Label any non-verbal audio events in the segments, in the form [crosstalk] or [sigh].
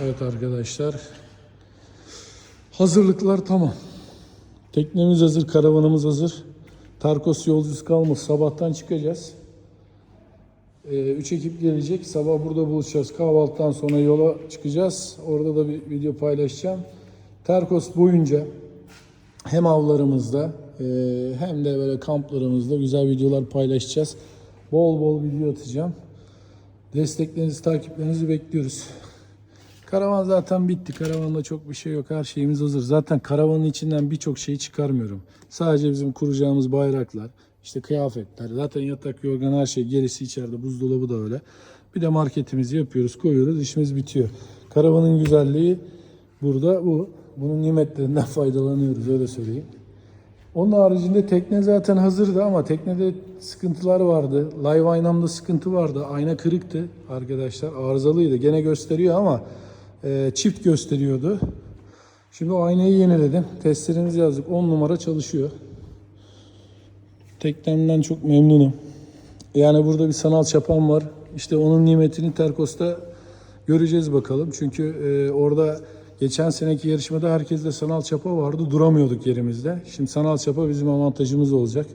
Evet arkadaşlar. Hazırlıklar tamam. Teknemiz hazır, karavanımız hazır. Tarkos yolcusu kalmış. Sabahtan çıkacağız. Ee, üç ekip gelecek. Sabah burada buluşacağız. Kahvaltıdan sonra yola çıkacağız. Orada da bir video paylaşacağım. Terkos boyunca hem avlarımızda e, hem de böyle kamplarımızda güzel videolar paylaşacağız. Bol bol video atacağım. Desteklerinizi, takiplerinizi bekliyoruz. Karavan zaten bitti. Karavanda çok bir şey yok. Her şeyimiz hazır. Zaten karavanın içinden birçok şeyi çıkarmıyorum. Sadece bizim kuracağımız bayraklar, işte kıyafetler, zaten yatak, yorgan her şey gerisi içeride. Buzdolabı da öyle. Bir de marketimizi yapıyoruz, koyuyoruz. işimiz bitiyor. Karavanın güzelliği burada bu. Bunun nimetlerinden [laughs] faydalanıyoruz öyle söyleyeyim. Onun haricinde tekne zaten hazırdı ama teknede sıkıntılar vardı. Live aynamda sıkıntı vardı. Ayna kırıktı arkadaşlar. Arızalıydı. Gene gösteriyor ama e, çift gösteriyordu. Şimdi o aynayı yeniledim. Testlerimizi yazdık. 10 numara çalışıyor. Teknemden çok memnunum. Yani burada bir sanal çapam var. İşte onun nimetini Terkos'ta göreceğiz bakalım. Çünkü e, orada geçen seneki yarışmada herkeste sanal çapa vardı. Duramıyorduk yerimizde. Şimdi sanal çapa bizim avantajımız olacak.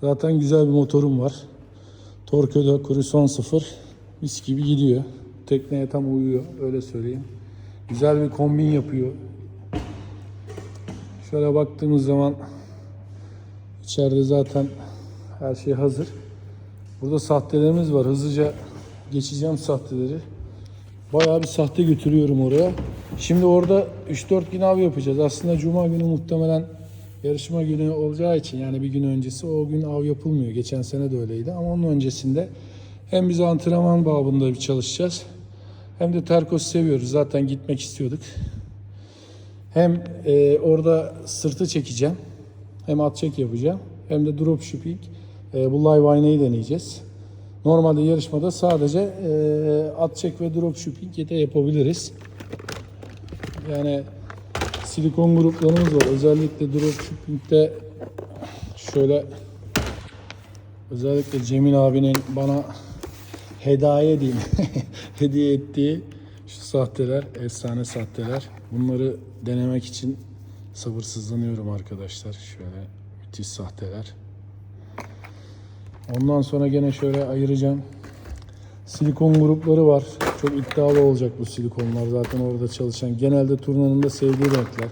Zaten güzel bir motorum var. Torpedo Cruise 0 mis gibi gidiyor. Tekneye tam uyuyor öyle söyleyeyim. Güzel bir kombin yapıyor. Şöyle baktığımız zaman içeride zaten her şey hazır. Burada sahtelerimiz var. Hızlıca geçeceğim sahteleri. Bayağı bir sahte götürüyorum oraya. Şimdi orada 3-4 gün av yapacağız. Aslında cuma günü muhtemelen yarışma günü olacağı için yani bir gün öncesi o gün av yapılmıyor. Geçen sene de öyleydi ama onun öncesinde hem biz antrenman babında bir çalışacağız. Hem de Terkos seviyoruz. Zaten gitmek istiyorduk. Hem e, orada sırtı çekeceğim. Hem at çek yapacağım. Hem de dropshipping. E, bu live aynayı deneyeceğiz. Normalde yarışmada sadece e, at çek ve dropshipping de yapabiliriz. Yani silikon gruplarımız var. Özellikle dropshipping'de şöyle özellikle Cemil abinin bana hediye diyeyim [laughs] hediye ettiği şu sahteler efsane sahteler. Bunları denemek için sabırsızlanıyorum arkadaşlar. Şöyle müthiş sahteler. Ondan sonra gene şöyle ayıracağım. Silikon grupları var. Çok iddialı olacak bu silikonlar zaten orada çalışan. Genelde turnanın da sevdiği renkler.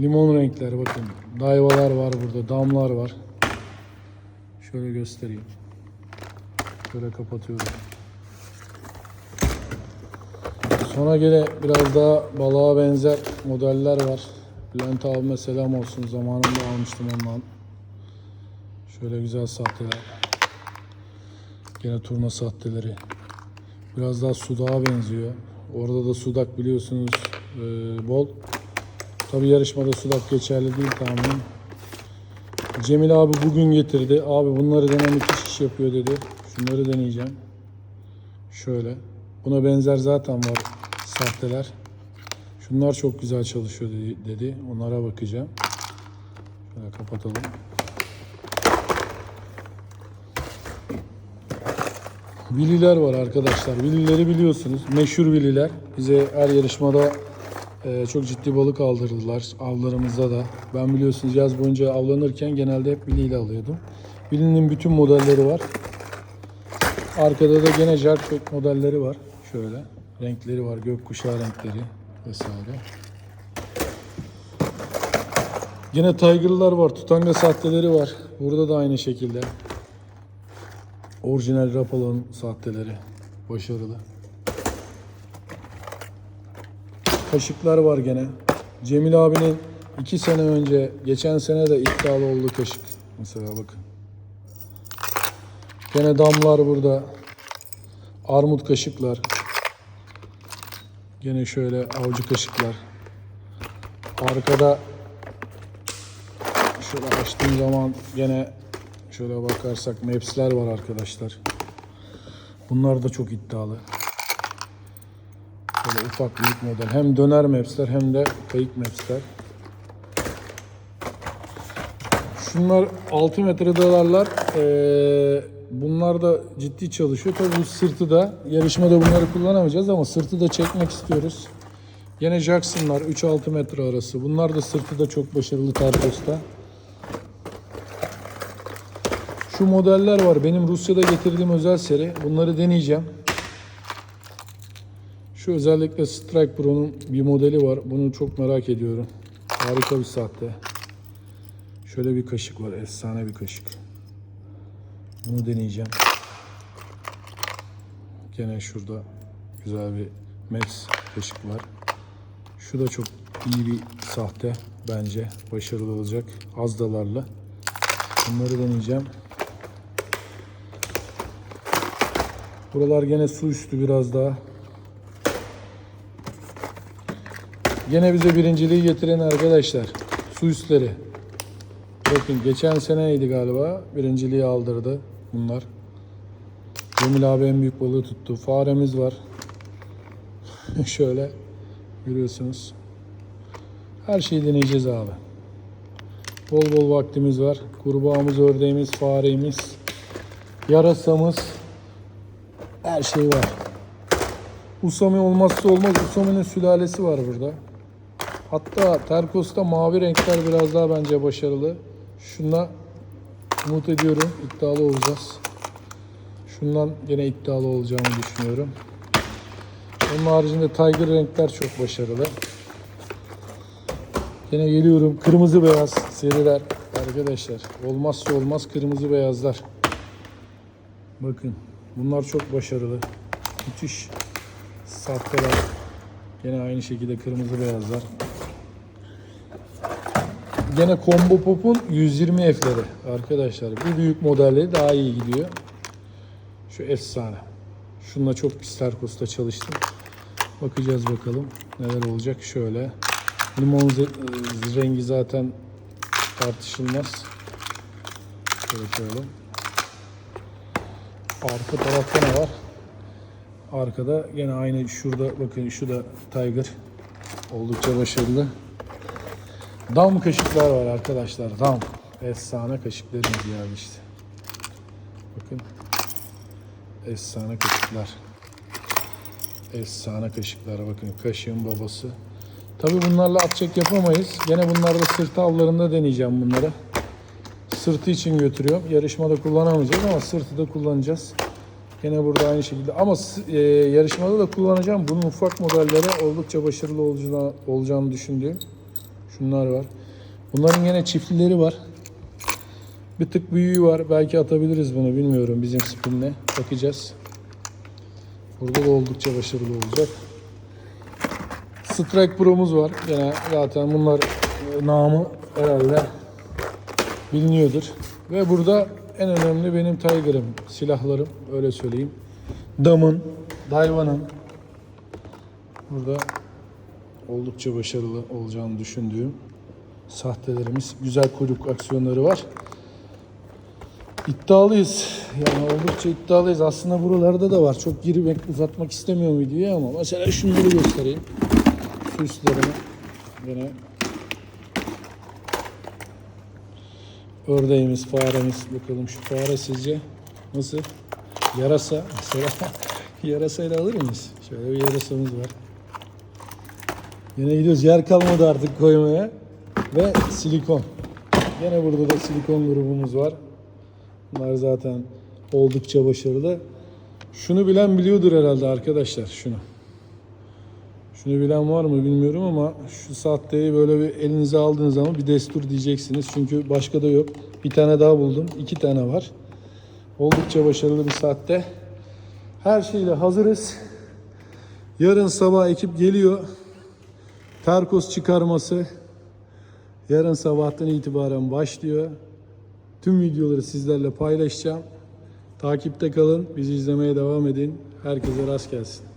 Limon renkler bakın. Dayvalar var burada, damlar var. Şöyle göstereyim. Şöyle kapatıyorum. Sonra gene biraz daha balığa benzer modeller var. Bülent abime selam olsun. Zamanında almıştım ondan. Şöyle güzel sahteler. Gene turna sahteleri. Biraz daha sudağa benziyor. Orada da sudak biliyorsunuz e, bol. Tabi yarışmada sudak geçerli değil tahminim. Cemil abi bugün getirdi. Abi bunları denem iki kişi yapıyor dedi. Şunları deneyeceğim. Şöyle. Buna benzer zaten var sahteler. Şunlar çok güzel çalışıyor dedi. Onlara bakacağım. Şöyle kapatalım. Vililer var arkadaşlar. Vilileri biliyorsunuz. Meşhur vililer. Bize her yarışmada e, çok ciddi balık aldırdılar. Avlarımızda da. Ben biliyorsunuz yaz boyunca avlanırken genelde hep viliyle alıyordum. Vilinin bütün modelleri var. Arkada da gene Jarkbek modelleri var. Şöyle. Renkleri var. Gökkuşağı renkleri vesaire. Yine Tiger'lar var. Tutanga sahteleri var. Burada da aynı şekilde. Orijinal Rapalon sahteleri. Başarılı. Kaşıklar var gene. Cemil abinin iki sene önce, geçen sene de iddialı olduğu kaşık. Mesela bakın. Gene damlar burada. Armut kaşıklar. Gene şöyle avcı kaşıklar. Arkada şöyle açtığım zaman gene şöyle bakarsak maps'ler var arkadaşlar. Bunlar da çok iddialı. Böyle ufak büyük model. Hem döner maps'ler hem de kayık maps'ler. Şunlar 6 metre dalarlar. Ee, bunlar da ciddi çalışıyor. Tabii bu sırtı da yarışmada bunları kullanamayacağız ama sırtı da çekmek istiyoruz. Yine Jackson'lar 3-6 metre arası. Bunlar da sırtı da çok başarılı Tarkos'ta. Şu modeller var. Benim Rusya'da getirdiğim özel seri. Bunları deneyeceğim. Şu özellikle Strike Pro'nun bir modeli var. Bunu çok merak ediyorum. Harika bir sahte. Şöyle bir kaşık var. Efsane bir kaşık. Bunu deneyeceğim. Gene şurada güzel bir Max kaşık var. Şu da çok iyi bir sahte bence. Başarılı olacak. Az dalarla. Bunları deneyeceğim. Buralar gene su üstü biraz daha. Gene bize birinciliği getiren arkadaşlar. Su üstleri. Bakın geçen seneydi galiba. Birinciliği aldırdı bunlar. Cemil abi en büyük balığı tuttu. Faremiz var. [laughs] Şöyle görüyorsunuz. Her şeyi deneyeceğiz abi. Bol bol vaktimiz var. Kurbağamız, ördeğimiz, faremiz, yarasamız. Her şey var. Usami olmazsa olmaz. Usami'nin sülalesi var burada. Hatta Terkos'ta mavi renkler biraz daha bence başarılı. Şuna umut ediyorum. iddialı olacağız. Şundan gene iddialı olacağımı düşünüyorum. Onun haricinde Tiger renkler çok başarılı. Yine geliyorum. Kırmızı beyaz seriler arkadaşlar. Olmazsa olmaz kırmızı beyazlar. Bakın bunlar çok başarılı. Müthiş sahteler. Yine aynı şekilde kırmızı beyazlar. Gene Combo Pop'un 120 F'leri arkadaşlar. Bu büyük modelleri daha iyi gidiyor. Şu efsane. Şununla çok pis Terkos'ta çalıştım. Bakacağız bakalım neler olacak. Şöyle. Limon ze- rengi zaten tartışılmaz. Şöyle şöyle. Arka tarafta ne var? Arkada gene aynı şurada bakın şu da Tiger. Oldukça başarılı. Dam kaşıklar var arkadaşlar. Dam. Efsane kaşıklarımız geldi işte. Bakın. Efsane kaşıklar. Efsane kaşıklar bakın. Kaşığın babası. Tabi bunlarla at çek yapamayız. Gene bunlarda sırt avlarında deneyeceğim bunları. Sırtı için götürüyorum. Yarışmada kullanamayacağız ama sırtı da kullanacağız. Gene burada aynı şekilde. Ama e, yarışmada da kullanacağım. Bunun ufak modelleri oldukça başarılı olacağını, olacağını düşündüğüm. Şunlar var. Bunların yine çiftlileri var. Bir tık büyüğü var. Belki atabiliriz bunu bilmiyorum bizim spinle. Bakacağız. Burada da oldukça başarılı olacak. Strike Pro'muz var. Gene zaten bunlar e, namı herhalde biliniyordur. Ve burada en önemli benim Tiger'ım, silahlarım öyle söyleyeyim. Dam'ın, Daiwa'nın burada oldukça başarılı olacağını düşündüğüm sahtelerimiz, güzel kuyruk aksiyonları var. İddialıyız. Yani oldukça iddialıyız. Aslında buralarda da var. Çok girmek, uzatmak istemiyorum videoyu ama mesela şunları göstereyim. Su üstlerini. Yine ördeğimiz, faremiz. Bakalım şu fare sizce nasıl? Yarasa mesela. [laughs] Yarasayla alır mıyız? Şöyle bir yarasamız var. Yine gidiyoruz. Yer kalmadı artık koymaya. Ve silikon. Yine burada da silikon grubumuz var. Bunlar zaten oldukça başarılı. Şunu bilen biliyordur herhalde arkadaşlar şunu. Şunu bilen var mı bilmiyorum ama şu sahteyi böyle bir elinize aldığınız zaman bir destur diyeceksiniz. Çünkü başka da yok. Bir tane daha buldum. iki tane var. Oldukça başarılı bir saatte. Her şeyle hazırız. Yarın sabah ekip geliyor. Terkos çıkarması yarın sabahtan itibaren başlıyor. Tüm videoları sizlerle paylaşacağım. Takipte kalın. Bizi izlemeye devam edin. Herkese rast gelsin.